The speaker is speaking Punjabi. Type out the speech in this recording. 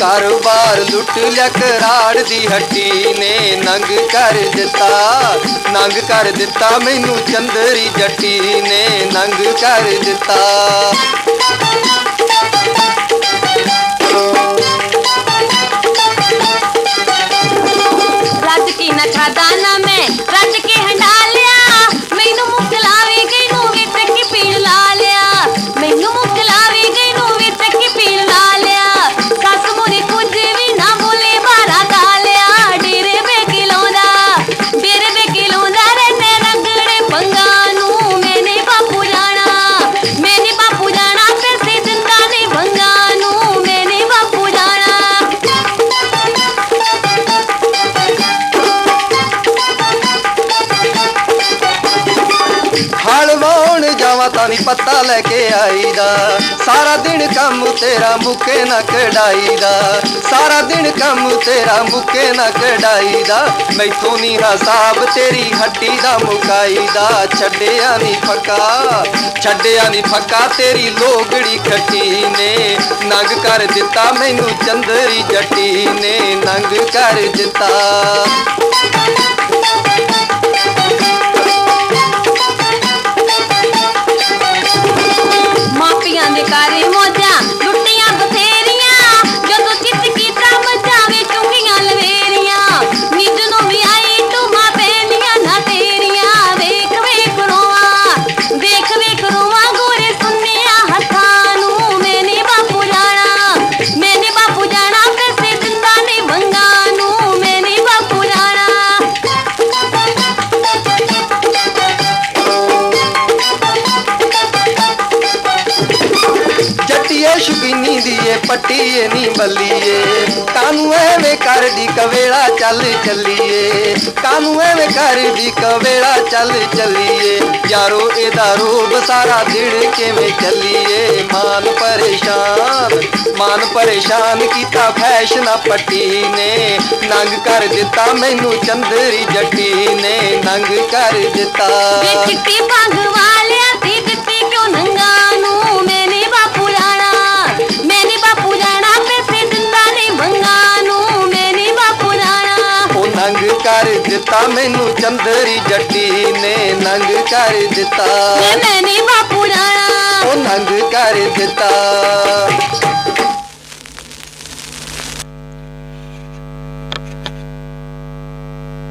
ਕਾਰੋਬਾਰ ਲੁੱਟ ਲਿਆ, ਕਰਾੜ ਦੀ ਹੱਟੀ ਨੇ ਨੰਗ ਕਰ ਦਿੱਤਾ। ਨੰਗ ਕਰ ਦਿੱਤਾ, ਮੈਨੂੰ ਚੰਦਰੀ ਜੱਟੀ ਨੇ ਨੰਗ ਕਰ ਦਿੱਤਾ। quiere de que ਹਲ ਜਾਵਾਂ ਤਾਂ ਨਹੀਂ ਪੱਤਾ ਲੈ ਕੇ ਆਈਦਾ। ਸਾਰਾ ਦਿਨ ਕੰਮ ਤੇਰਾ ਮੁੱਕੇ ਨਾ ਕਢਾਈਦਾ। ਸਾਰਾ ਦਿਨ ਕੰਮ ਤੇਰਾ ਮੁੱਕੇ ਨਾ ਕਢਾਈਦਾ। ਮੈਥੋਂ ਨਹੀਂ ਹਿਸਾਬ ਤੇਰੀ ਹੱਟੀ ਦਾ ਮੁਕਾਈਦਾ। ਛੱਡਿਆ ਨਹੀਂ ਫੱਕਾ, ਛੱਡਿਆ ਨਹੀਂ ਫੱਕਾ ਤੇਰੀ ਲੋਗੜੀ ਖੱਟੀ ਨੇ। ਨੰਗ ਕਰ ਦਿੱਤਾ ਮੈਨੂੰ ਚੰਦਰੀ ਜੱਟੀ ਨੇ। ਨੰਗ ਕਰ ਦਿੱਤਾ। ਜੱਟੀਏ ਸ਼ੁਕੀਨੀ ਪੱਟੀਏ ਨੀ ਬੱਲੀਏ। ਕਾਨੂੰ ਐਵੇਂ ਕਰਦੀ ਕਵੇੜਾ ਚੱਲ ਚੱਲੀਏ? ਕਾਨੂੰ ਐਵੇਂ ਕਰਦੀ ਕਵੇੜਾ ਚੱਲ ਚੱਲੀਏ? ਯਾਰੋ, ਇਹਦਾ ਰੋਬ ਸਾਰਾ ਦਿਨ ਕਿਵੇਂ ਚੱਲੀਏ? ਮਾਨ ਪਰੇਸ਼ਾਨ ਮਾਨ ਪਰੇਸ਼ਾਨ ਕੀਤਾ ਫੈਸ਼ਨਾ ਪੱਟੀ ਨੇ। ਨੰਗ ਕਰ ਦਿੱਤਾ ਮੈਨੂੰ ਚੰਦਰੀ ਜੱਟੀ ਨੇ। ਨੰਗ ਕਰ ਦਿੱਤਾ। ਚਿੱਟੀ ਪੱਗ ਵਾਲਿਆਂ ਦਿੱਤਾ ਮੈਨੂੰ ਚੰਦਰੀ ਜੱਟੀ ਨੇ ਨੰਗ ਕਰ ਦਿੱਤਾ। ਮੈਨੇ ਬਾਪੂ ਜਾਣਾ ਉਹ ਨੰਗ ਕਰ ਦਿੱਤਾ।